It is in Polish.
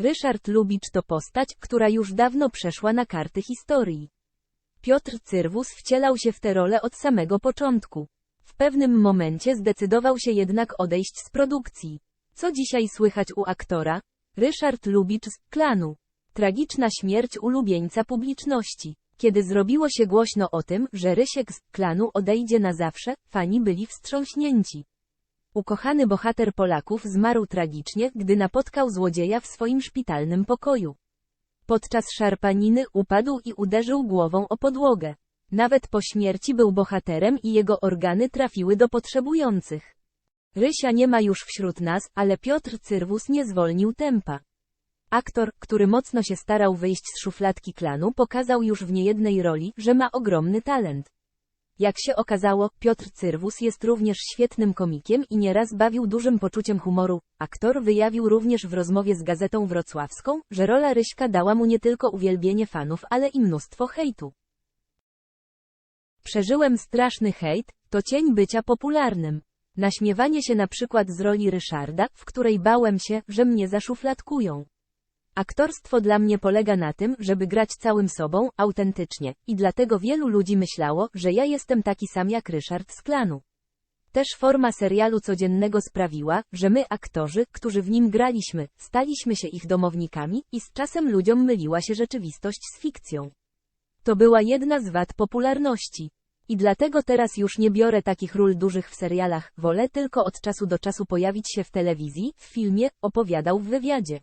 Ryszard Lubicz to postać, która już dawno przeszła na karty historii. Piotr Cyrwus wcielał się w tę rolę od samego początku. W pewnym momencie zdecydował się jednak odejść z produkcji. Co dzisiaj słychać u aktora? Ryszard Lubicz z klanu. Tragiczna śmierć ulubieńca publiczności. Kiedy zrobiło się głośno o tym, że Rysiek z klanu odejdzie na zawsze, fani byli wstrząśnięci. Ukochany bohater Polaków zmarł tragicznie, gdy napotkał złodzieja w swoim szpitalnym pokoju. Podczas szarpaniny upadł i uderzył głową o podłogę. Nawet po śmierci był bohaterem i jego organy trafiły do potrzebujących. Rysia nie ma już wśród nas, ale Piotr Cyrwus nie zwolnił tempa. Aktor, który mocno się starał wyjść z szufladki klanu, pokazał już w niejednej roli, że ma ogromny talent. Jak się okazało, Piotr Cyrwus jest również świetnym komikiem i nieraz bawił dużym poczuciem humoru. Aktor wyjawił również w rozmowie z Gazetą Wrocławską, że rola Ryśka dała mu nie tylko uwielbienie fanów, ale i mnóstwo hejtu. Przeżyłem straszny hejt, to cień bycia popularnym. Naśmiewanie się na przykład z roli Ryszarda, w której bałem się, że mnie zaszufladkują. Aktorstwo dla mnie polega na tym, żeby grać całym sobą, autentycznie, i dlatego wielu ludzi myślało, że ja jestem taki sam jak Ryszard z klanu. Też forma serialu codziennego sprawiła, że my, aktorzy, którzy w nim graliśmy, staliśmy się ich domownikami i z czasem ludziom myliła się rzeczywistość z fikcją. To była jedna z wad popularności. I dlatego teraz już nie biorę takich ról dużych w serialach, wolę tylko od czasu do czasu pojawić się w telewizji, w filmie, opowiadał w wywiadzie.